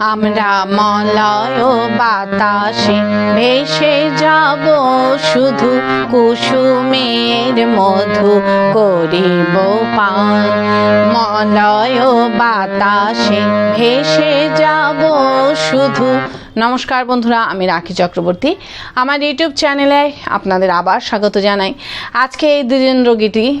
আমরা মলয় বাতাসে ভেসে যাব শুধু কুসুমের মধু করিব পান। মলয় বাতাসে ভেসে যাব শুধু। নমস্কার বন্ধুরা, আমি রাখি চক্রবর্তী। আমার ইউটিউব চ্যানেলে আপনাদের আবার স্বাগত জানাই। আজকে এই দুজন রোগীটি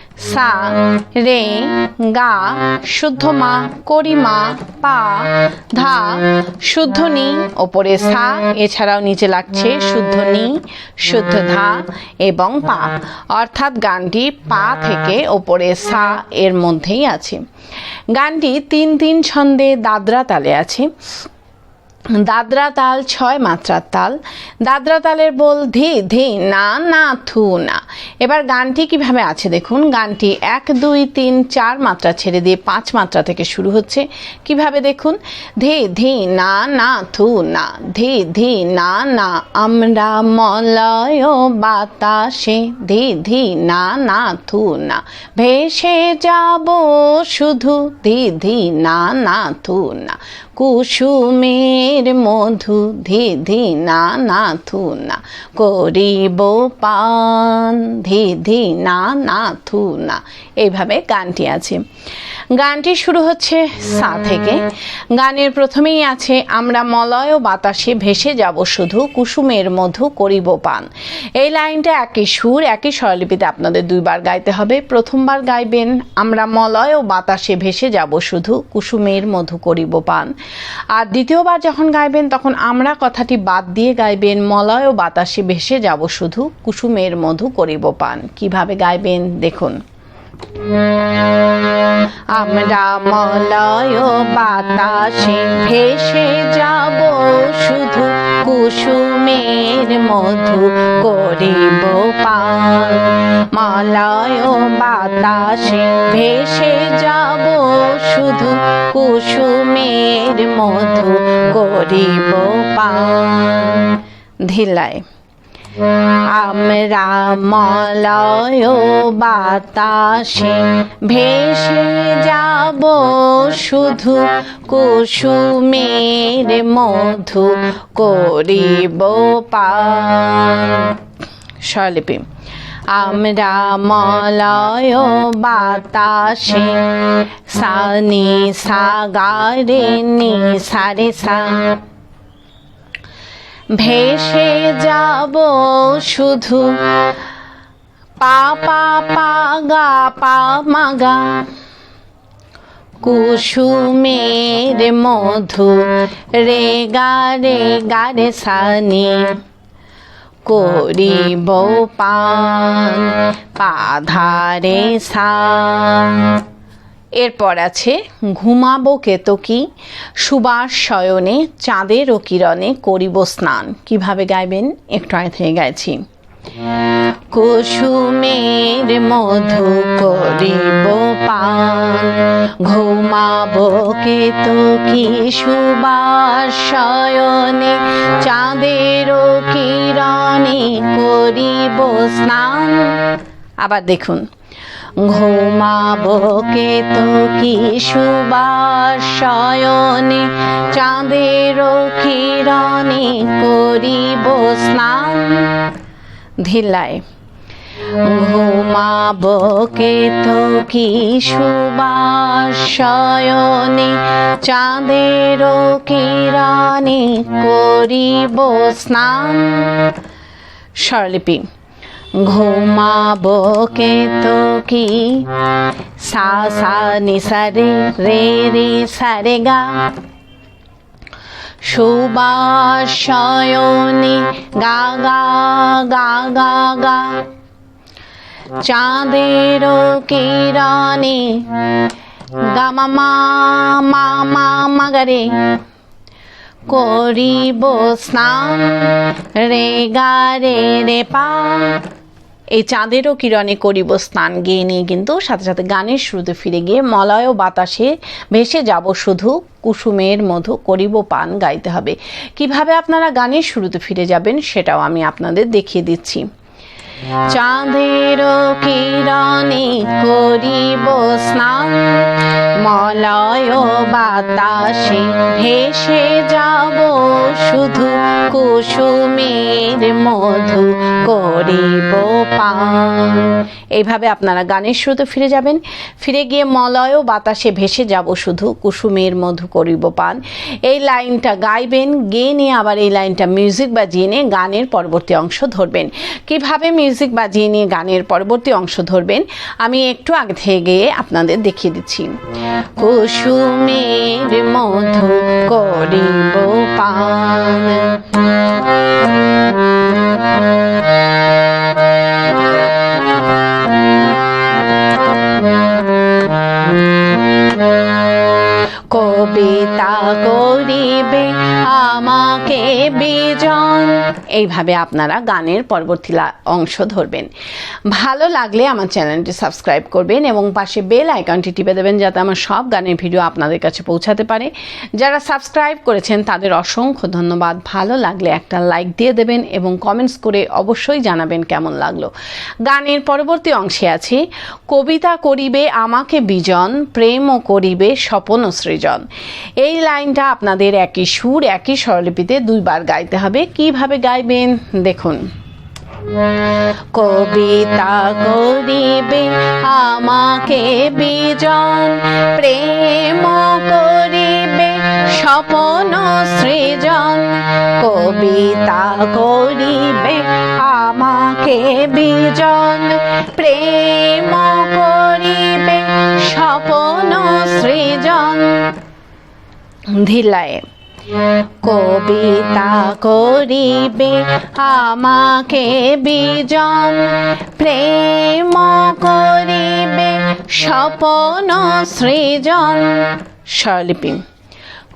সা, রে, গা, শুদ্ধ মা, করি মা, পা, ধা, শুদ্ধ নি, ওপরে সা, এছাড়াও নিচে লাগছে শুদ্ধ নি, শুদ্ধ ধা এবং পা। অর্থাৎ গানটি পা থেকে ওপরে সা এর মধ্যেই আছে। গানটি তিন তিন ছন্দে দাদরা তালে আছে। দাদরা তাল ছয় মাত্রার তাল। দাদরা তালের বল ধি ধি, না না, থু, না। এবার গানটি কীভাবে আছে দেখুন। গানটি এক, দুই, তিন, চার মাত্রা ছেড়ে দিয়ে পাঁচ মাত্রা থেকে শুরু হচ্ছে। কীভাবে দেখুন? ধি ধি, না না, থু, না। ধি ধি, না না, আমরা মলয় বাতাসে। ধি ধি, না না, থু, না। ভেসে যাব শুধু। ধি ধি, না না, থু, না। কুসুমের মধু ধি ধি না না থু না। করিব পান ধি ধি না না থু না। এইভাবে গানটি আছে। গানটি শুরু হচ্ছে সা থেকে। গানের প্রথমেই আছে, আমরা মলয় বাতাসে ভেসে যাব শুধু, কুসুমের মধু করিব পান। এই লাইনটা একই সুর একই স্বরলিপিতে আপনাদের দুইবার গাইতে হবে। প্রথমবার গাইবেন, আমরা মলয় বাতাসে ভেসে যাব শুধু, কুসুমের মধু করিব পান। আর দ্বিতীয়বার যখন গাইবেন, তখন আমরা কথাটি বাদ দিয়ে গাইবেন, মলয় ও বাতাসে ভেসে যাব শুধু, কুসুমের মধু করিব পান। কীভাবে গাইবেন? দেখুন। আমরা মলয় বাতাসে ভেসে যাব শুধু কুসুমের মধু করিব পান মলয় বাতাসে ভেসে যাব শুধু কুসুমের মধু করিব পান ধিলায় আমরা মলয় বাতাসে ভেসে যাব শুধু কুসুমের মধু করিব পান স্বরলিপি আমরা মলয় বাতাসে সানি সাগারে নি সারে সা ভেসে যাব শুধু পা পা পা, গা, পা মাগা কুসুমের মধু, রে গা রে গা, রে সানি। করিব পান, পাধারে সা এরপর আছে, ঘুমাবো কেতকি সুবাস শয়নে, চাঁদের ও কিরণে করিব স্নান। কীভাবে গাইবেন? একটু আয় থেকে গাইছি। কুসুমের মধু করিব পান, ঘুমাবো কেতকি সুবাস শয়নে, চাঁদের ও কিরণে করিব স্নান। আবার দেখুন ঘুমাবো কেতো কি সুবাসয়নে চাঁদের কিরণে করিব স্নান। ধিলায় ঘুমাবো কেতো কি সুবাসয়নে চাঁদের কিরণে করিব স্নান। স্বরলিপি ঘুমাবো কে তো কি? সা সা, নি, সা, রে রে রে, সা, রে, গা। সুবাসয়নি, গা গা গা গা গা। চাঁদের কিরণে, গা, মা মা মা মা মাগারে করিব স্নান, রে, গা, রে রে, পা। এই চাঁদেরও কিরণে করিব স্নান। গেয়ে নিয়ে কিন্তু সাথে সাথে গানের শুরুতে ফিরে গিয়ে মলয় বাতাসে ভেসে যাব শুধু। কুসুমের মধু করিব পান গাইতে হবে। কীভাবে আপনারা গানের শুরুতে ফিরে যাবেন সেটাও আমি আপনাদের দেখিয়ে দিচ্ছি। চাঁদের কিরণে করিব স্নান, মলয় বাতাসে ভেসে যাব শুধু কুসুমের মধু করিব পান। এইভাবে আপনারা গানের শুরুতে ফিরে যাবেন। ফিরে গিয়ে মলয় বাতাসে ভেসে যাব শুধু কুসুমের মধু করিব পান। এই লাইনটা গাইবেন, গেয়ে নিয়ে আবার এই লাইনটা মিউজিক বাজিয়ে নিয়ে গানের পরবর্তী অংশ ধরবেন। কীভাবে মিউজিক বাজিয়ে নিয়ে গানের পরবর্তী অংশ ধরবেন। আমি একটু আগে থেকে গিয়ে আপনাদের দেখিয়ে দিচ্ছি। কুসুমের মধু করিব পান। কবিতা করিবে আমাকে বিজন। এইভাবে আপনারা গানের পরবর্তী অংশ ধরবেন। ভালো লাগলে আমার চ্যানেলটি সাবস্ক্রাইব করবেন এবং পাশে বেল আইকনটি টিপে দেবেন যাতে আমার সব গানের ভিডিও আপনাদের কাছে পৌঁছাতে পারে। যারা সাবস্ক্রাইব করেছেন, তাদের অসংখ্য ধন্যবাদ। ভালো লাগলে একটা লাইক দিয়ে দেবেন এবং কমেন্টস করে অবশ্যই জানাবেন কেমন লাগল। গানের পরবর্তী অংশে আছে। কবিতা করিবে আমাকে বিজন, প্রেমও করিবে স্বপন সৃজন। এই লাইনটা আপনাদের একই সুর একই স্বরলিপিতে দুইবার গাইতে হবে। কীভাবে গাইবেন? দেখুন। কবিতা করিবে আমাকে বিজন, প্রেম করিবে স্বপন সৃজন। কবিতা করিবে আমাকে বিজন, প্রেম করিবে স্বপন সৃজন। ধিলায় কবিতা করিবে, আমাকে বিজন, প্রেম করিবে, স্বপন সৃজন। স্বরলিপি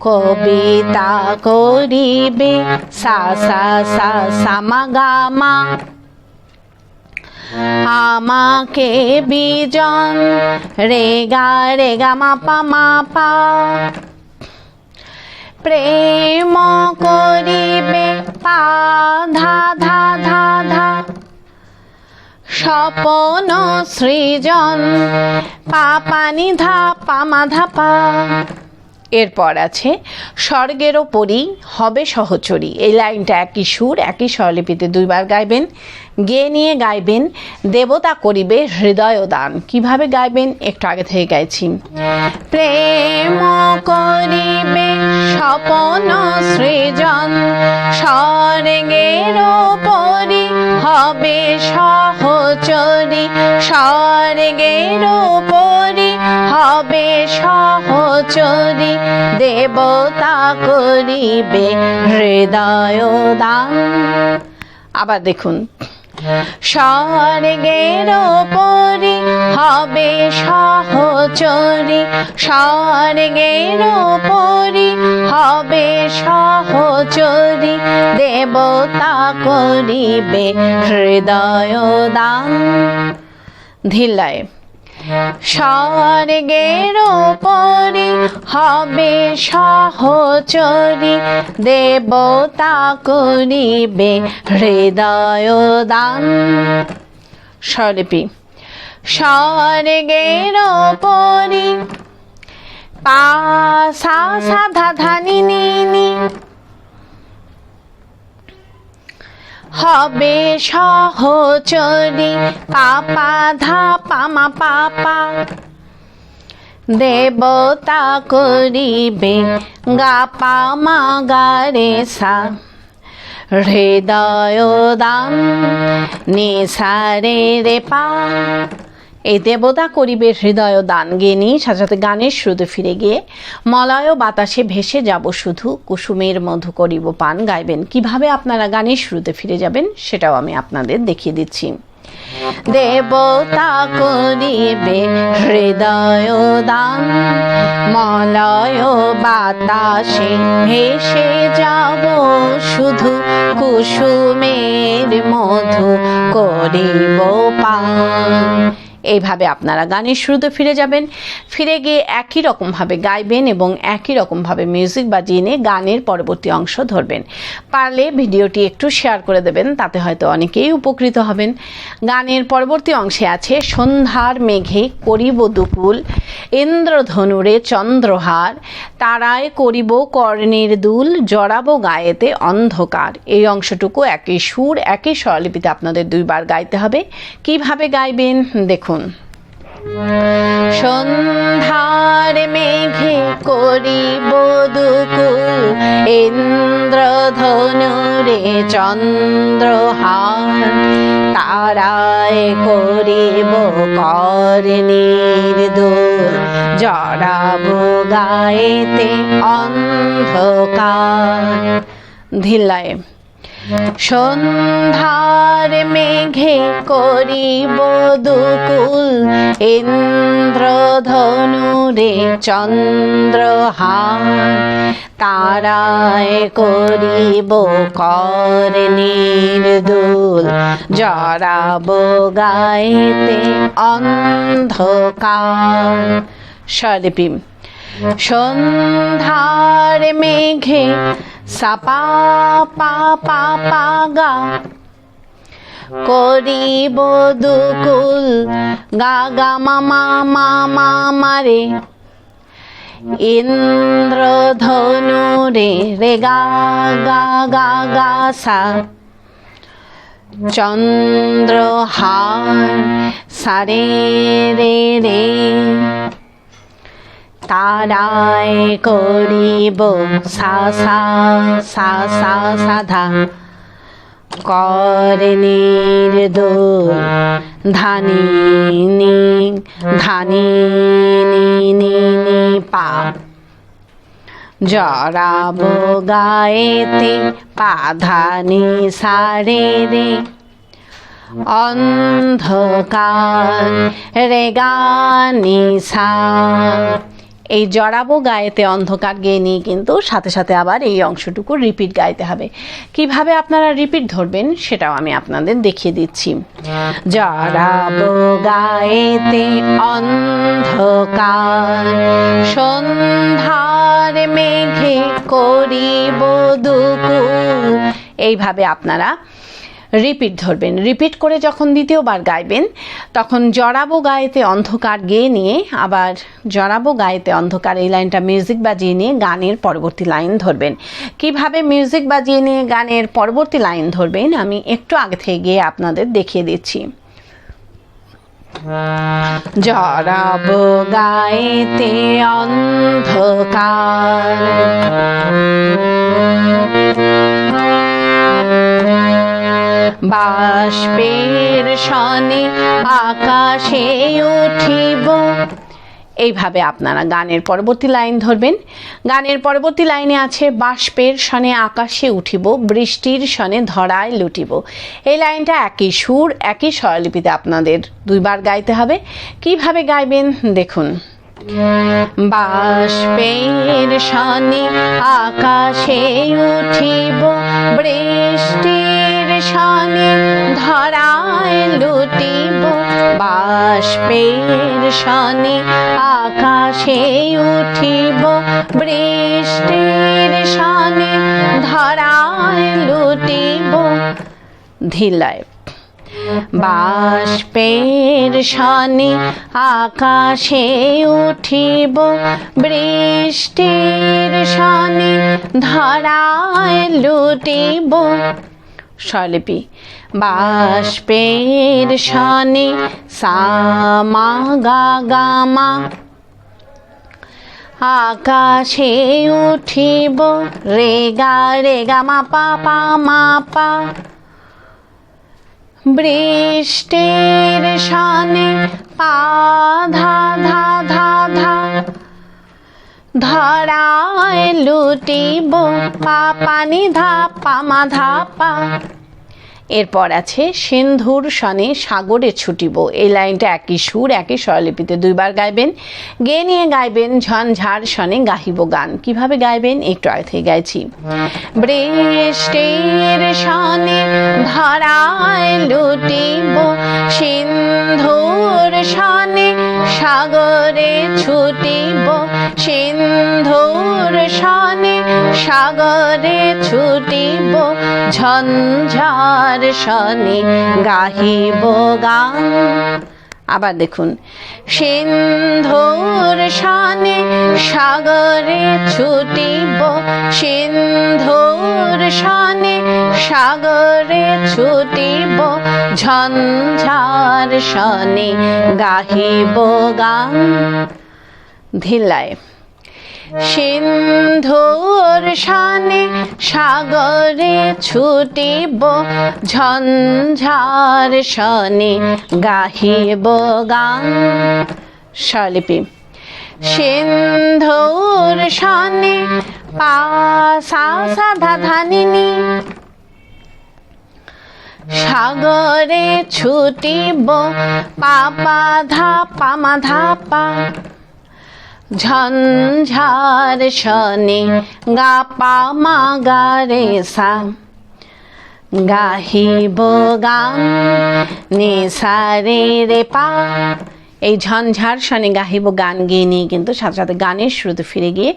কবিতা করিবে, সা সা সা সামাগামা আমাকে বিজন রেগা রেগা মাপা মাপা প্রেম করিবে পা ধা ধা ধা। ধা স্বপন সৃজন পা পানি ধা পামা ধা পা। এরপর আছে স্বর্গের ওপরই হবে সহচরী। এই লাইনটা একই সুর, একই স্বরলিপিতে দুইবার গাইবেন। গেয়ে নিয়ে গাইবেন, দেবতা করিবে হৃদয় দান। কীভাবে গাইবেন? একটু আগে থেকে গাইছি। প্রেম করিবে স্বপন সৃজন স্বর্গের ওপরই হবে সহচরী। স্বর্গের ওপরই হবে সহচরী দেবতা করিবে হৃদয় দান। আবার দেখুন, স্বর্গের ওপরি হবে সহচরী। স্বর্গের ওপরি হবে সহচরী। দেবতা করিবে হৃদয় দান। ধিলায় স্বর্গের ওপরে হবে সহচরী দেবতা করিবে হৃদয় দান। স্বরলিপি, স্বর্গের ওপরে পা সা সা ধা ধা নি হবে সহচরী, পাপা ধা পামা পাপা দেবতা করিবে, গা পামা গারে সা। হৃদয় দান, নিসারে রে পা। এই দেবতা করিবে হৃদয় দান গেনি সাথে গানের শুরুতে ফিরে গিয়ে। মলয় বাতাসে ভেসে যাব শুধু, কুসুমের মধু করিব পান। গাইবেন, কীভাবে আপনারা গানের শুরুতে ফিরে যাবেন সেটাও আমি আপনাদের দেখিয়ে দিচ্ছি। দেবতা করিবে হৃদয় দান, মলয় বাতাসে ভেসে যাব শুধু, কুসুমের মধু করিব পান। এইভাবে আপনারা গানের শুরুতে ফিরে যাবেন। ফিরে গিয়ে একই রকমভাবে গাইবেন এবং একই রকমভাবে মিউজিক বাজিয়ে নিয়ে গানের পরবর্তী অংশ ধরবেন। পারলে ভিডিওটি একটু শেয়ার করে দেবেন, তাতে হয়তো অনেকেই উপকৃত হবেন। গানের পরবর্তী অংশে আছে, সন্ধ্যার মেঘে করিব দুকুল, ইন্দ্রধনুরে চন্দ্রহার, তারায় করিব কর্ণের দুল, জড়াবো গায়েতে অন্ধকার। এই অংশটুকু একই সুর, একই স্বরলিপিতে আপনাদের দুইবার গাইতে হবে। কীভাবে গাইবেন? দেখুন। সন্ধ্যার মেঘে করিব দুকুল ইন্দ্রধনুরে চন্দ্রহার তারায় করিব কর্ণের দোল জড়াব গায়েতে অন্ধকার। ধিল্লায় সন্ধ্যার মেঘে করিব দুকুল। ইন্দ্রধনুরে চন্দ্রহার তারায় করিব কর্ণের দুল জরাব গাইতে অন্ধকার। স্বরলিপি। সন্ধ্যার মেঘে সাপা পা পা পা গা। করিব দুকুল, গা গা মামা মামা মারে ইন্দ্রধনু রে রে, গা গা গা গা, সা। চন্দ্রহার সারে রে রে। তারায় করিব, সা সা সা সা, সাধা। কর্ণের দোল ধানি নি ধানি নি নি নি পা জড়াব গায়েতে পাধানি সারে রে। অন্ধকার রে গানি সা এই জড়াবো গায়েতে অন্ধকার গেয়ে নিয়ে কিন্তু সাথে সাথে আবার এই অংশটুকু রিপিট গাইতে হবে। কীভাবে আপনারা রিপিট ধরবেন সেটাও আমি আপনাদের দেখিয়ে দিচ্ছি। জড়াবো গায়েতে অন্ধকার, সন্ধ্যার মেঘে করিব দুকুল এইভাবে আপনারা রিপিট ধরবেন। রিপিট করে যখন দ্বিতীয়বার গাইবেন, তখন জড়াবো গায়েতে অন্ধকার গেয়ে নিয়ে, আবার জড়াবো গায়েতে অন্ধকার এই লাইনটা মিউজিক বাজিয়ে নিয়ে গানের পরবর্তী লাইন ধরবেন। কীভাবে মিউজিক বাজিয়ে নিয়ে গানের পরবর্তী লাইন ধরবেন, আমি একটু আগে থেকে গিয়ে আপনাদের দেখিয়ে দিচ্ছি। জড়াবো গায়েতে অন্ধকার। বাষ্পের সনে আকাশে উঠিব। এইভাবে আপনারা গানের পরবর্তী লাইন ধরবেন। গানের পরবর্তী লাইনে আছে, বাষ্পের সনে আকাশে উঠিব, বৃষ্টির সনে ধরায় লুটিব। এই লাইনটা একই সুর, একই স্বরলিপিতে আপনাদের দুইবার গাইতে হবে। কীভাবে গাইবেন? দেখুন। বাষ্পের সনে আকাশে উঠিব, বৃষ্টির সনে ধরায় লুটিব। বাষ্পের সনে আকাশে উঠিব, বৃষ্টির সনে ধরায় লুটিব। ধিলায় বাষ্পের সনে আকাশে উঠিব, বৃষ্টির সনে ধরায় লুটিব। স্বরলিপি, বাষ্পের সনে সামা গা গামা আকাশে উঠিব রে গা রে গা মা পা পা মা পা। বৃষ্টির শানে পা ধা ধা ধা ধা ধরায় লুটিব পা পানি ধা পামা ধা পা এরপর আছে, সিন্ধুর সনে সাগরে ছুটিব। এই লাইনটা একই সুর, একই স্বরলিপিতে দুইবার গাইবেন। গে নিয়ে গাইবেন ঝনঝাড় সনে গাহিব গান। কীভাবে গাইবেন? একটু আগে গাইছি। বৃষ্টির সনে ধরায় লুটিব, সিন্ধুর সনে সাগরে ছুটিব। সিন্ধুর সনে সাগরে ছুটিব, ঝঞ্ঝার সনে গাহিব গান। আবার দেখুন, সিন্ধুর সনে সাগরে ছুটিব, সিন্ধুর সনে সাগরে ছুটিব, ঝঞ্ঝার সনে গাহিব গান। ধিলায় সিন্ধুর শানে সাগরে ছুটিব, ঝঞ্ঝার শনে গাহিব গান। স্বরলিপি। সিন্ধুর শানে পা সা সা ধানিনি। সাগরে ছুটিব, পাপা ধা পামা ধা পা ঝঞ্ঝার শনে গা পা মা গা রে সা গাহিব গান নে সা রে রে পা এই ঝঞ্ঝার শনে গাহিব গান গেয়ে নিয়ে কিন্তু সাথে সাথে গানের শুরুতে ফিরে গিয়ে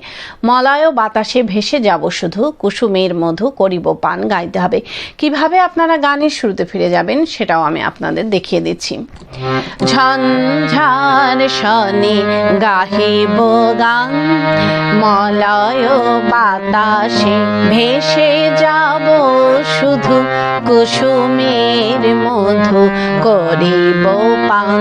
মলয় বাতাসে ভেসে যাব শুধু, কুসুমের মধু করিব পান গাইতে হবে। কীভাবে আপনারা গানের শুরুতে ফিরে যাবেন সেটাও আমি আপনাদের দেখিয়ে দিচ্ছি। ঝঞ্ঝার শনে গাহিব গান, মলয় বাতাসে ভেসে যাব শুধু, কুসুমের মধু করিব পান।